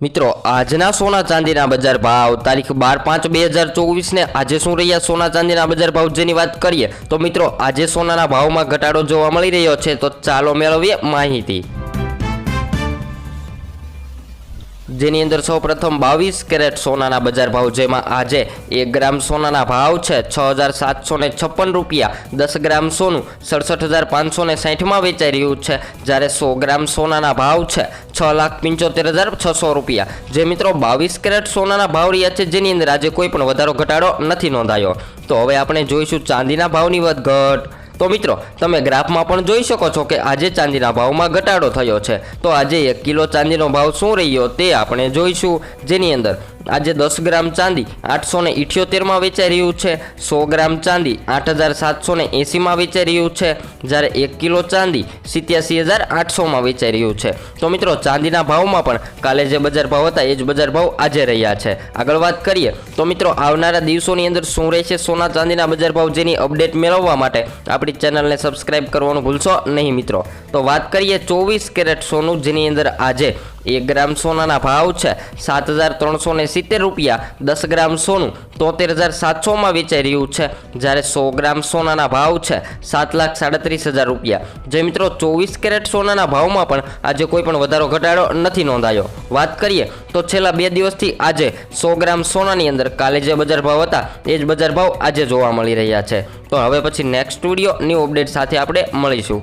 મિત્રો, આજના સોના ચાંદીના બજાર ભાવ, તારીખ બાર પાંચ બે હજાર ચોવીસને આજે શું રહ્યા સોના ચાંદીના બજાર ભાવ જેની વાત કરીએ, તો મિત્રો, આજે સોનાના ભાવમાં ઘટાડો જોવા મળી રહ્યો છે, તો ચાલો મેળવીએ માહિતી. જેની અંદર સૌ પ્રથમ બાવીસ કેરેટ સોનાના બજાર ભાવ, જેમાં આજે એક ગ્રામ સોનાના ભાવ છે છ હજાર સાતસો છપ્પન રૂપિયા. દસ ગ્રામ સોનું સડસઠ હજાર પાંચસો ને સાઠમાં વેચાઈ રહ્યું છે, જ્યારે સો ગ્રામ સોનાના ભાવ છે છ લાખ પંચોતેર હજાર છસો રૂપિયા. જે મિત્રો બાવીસ કેરેટ સોનાના ભાવ રહ્યા છે, જેની અંદર આજે કોઈ પણ વધારો ઘટાડો નથી નોંધાયો. તો હવે આપણે જોઈશું ચાંદીના ભાવની વધઘટ. તો મિત્રો, તમે ગ્રાફમાં પણ જોઈ શકો છો કે આજે ચાંદીના ભાવમાં ઘટાડો થયો છે. તો આજે એક કિલો ચાંદીનો ભાવ શું રહ્યો તે આપણે જોઈશું. જેની અંદર આજે દસ ગ્રામ ચાંદી આઠસો ને ઇઠ્યોતેરમાં વેચાઈ રહ્યું છે. સો ગ્રામ ચાંદી આઠ હજાર સાતસો ને એંસીમાં વેચાઈ રહ્યું છે. જ્યારે એક કિલો ચાંદી સિત્યાસી હજાર આઠસોમાં વેચાઈ રહ્યું છે. તો મિત્રો, ચાંદીના ભાવમાં પણ કાલે જે બજાર ભાવ હતા એ જ બજાર ભાવ આજે રહ્યા છે. આગળ વાત કરીએ, તો મિત્રો, આવનારા દિવસોની અંદર શું રહેશે સોના ચાંદીના બજાર ભાવ જેની અપડેટ મેળવવા માટે આપણી ચેનલને સબસ્ક્રાઈબ કરવાનું ભૂલશો નહીં મિત્રો. તો વાત કરીએ ચોવીસ કેરેટ સોનું, જેની અંદર આજે એક ગ્રામ સોનાના ભાવ છે. સાત હજાર ત્રણસો સિત્તેર રૂપિયા. દસ ગ્રામ સોનું તોતેર હજાર સાતસોમાં વેચાઈ રહ્યું છે. જ્યારે સો ગ્રામ સોનાના ભાવ છે સાત લાખ સાડત્રીસ હજાર રૂપિયા. જે મિત્રો ચોવીસ કેરેટ સોનાના ભાવમાં પણ આજે કોઈ પણ વધારો ઘટાડો નથી નોંધાયો. વાત કરીએ તો છેલ્લા બે દિવસથી આજે સો ગ્રામ સોનાની અંદર કાલે જે બજાર ભાવ હતા, એ જ બજાર ભાવ આજે જોવા મળી રહ્યા છે. તો હવે પછી નેક્સ્ટ સ્ટુડિયો ન્યૂ અપડેટ સાથે આપણે મળીશું.